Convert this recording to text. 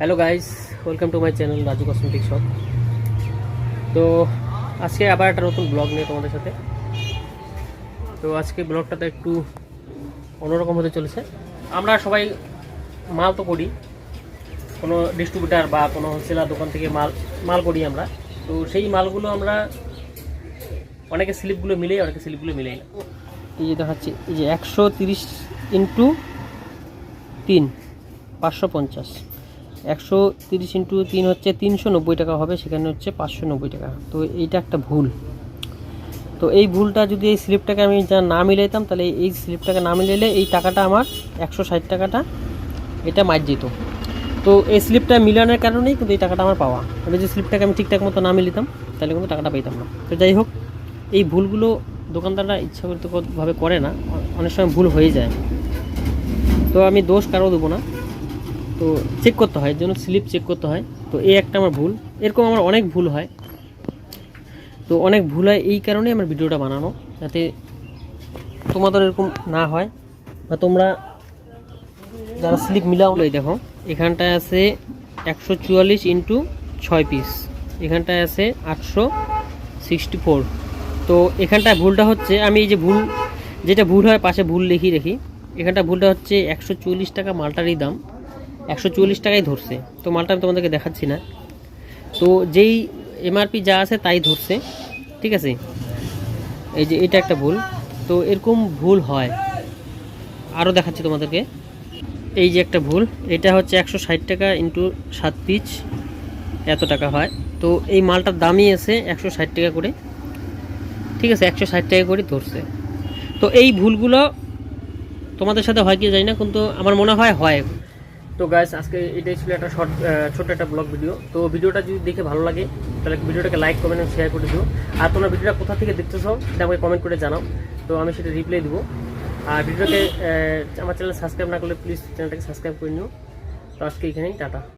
Hello guys welcome to my channel Raju cosmetic shop তো আজকে আবার একটা নতুন ব্লগ নিয়ে তোমাদের সাথে। তো আজকে ব্লগটাতে একটু অন্যরকম হতে চলেছে। আমরা সবাই মাল তো করি। কোনো ডিস্ট্রিবিউটার বা কোনো হোলসেলার দোকান থেকে মাল মাল করি আমরা। তো সেই মালগুলো আমরা অনেকে স্লিপগুলো মিলেই, অনেকে স্লিপগুলো মিলেই না। এই যে দেখাচ্ছি, এই যে একশো তিরিশ ইন্টু তিন, পাঁচশো পঞ্চাশ। একশো তিরিশ ইন্টু তিন হচ্ছে তিনশো নব্বই টাকা হবে, সেখানে হচ্ছে পাঁচশো নব্বই টাকা। তো এইটা একটা ভুল। তো এই ভুলটা যদি এই স্লিপটাকে আমি যা না মিলাইতাম, তাহলে এই স্লিপটাকে না মিলাইলে এই টাকাটা আমার একশো ষাট টাকাটা এটা মার যেত। তো এই স্লিপটা মিলানোর কারণেই কিন্তু এই টাকাটা আমার পাওয়া। আমি যে স্লিপটাকে আমি ঠিকঠাক মতো না মিলিতাম তাহলে কিন্তু টাকাটা পেতাম না। তো যাই হোক, এই ভুলগুলো দোকানদাররা ইচ্ছাকৃতভাবে করে না অনেক সময় ভুল হয়ে যায়। তো আমি দোষ কারও দেবো না। তো চেক করতে হয় জন্য স্লিপ চেক করতে হয়। তো এই একটা আমার ভুল। এরকম আমার অনেক ভুল হয়। তো অনেক ভুল হয় এই কারণেই আমার ভিডিওটা বানানো, যাতে তোমাদের এরকম না হয় বা তোমরা যারা স্লিপ মিলাও এই দেখো, এখানটায় আছে একশো চুয়াল্লিশ ইন্টু ছয় পিস এখানটায় আছে আটশো সিক্সটি ফোর তো এখানটায় ভুলটা হচ্ছে, আমি এই যে ভুল, যেটা ভুল হয়, পাশে ভুল লিখি রেখি এখানটা ভুলটা হচ্ছে একশো চুয়াল্লিশ টাকা মালটারই দাম। একশো চুয়াল্লিশ টাকাই ধরছে। তো মালটা আমি তোমাদেরকে দেখাচ্ছি না। তো যেই এমআরপি যা আছে তাই ধরছে, ঠিক আছে? এই যে এটা একটা ভুল। তো এরকম ভুল হয়। আরও দেখাচ্ছি তোমাদেরকে। এই যে একটা ভুল, এটা হচ্ছে একশো ষাট টাকা ইন্টু সাত পিচ। এত টাকা হয়। তো এই মালটার দামই আছে একশো ষাট টাকা করে। ঠিক আছে, একশো ষাট টাকা করে ধরছে। তো এই ভুলগুলো তোমাদের সাথে হয় কি জানি না, কিন্তু আমার মনে হয় হয় তো গাইস আজকে এটাই ছিল একটা শর্ট ছোট একটা ব্লগ ভিডিও তো ভিডিওটা যদি দেখে ভালো লাগে, তাহলে ভিডিওটাকে লাইক কমেন্ট এবং শেয়ার করে দিও। আর তোমরা ভিডিওটা কোথা থেকে দেখতেছো, সেটা আমাকে কমেন্ট করে জানাও। তো আমি সেটা রিপ্লাই দিব। আর ভিডিওটাকে আমার চ্যানেল সাবস্ক্রাইব না করলে প্লিজ চ্যানেলটাকে সাবস্ক্রাইব করে নিও। তো আজকে এখানেই, টাটা।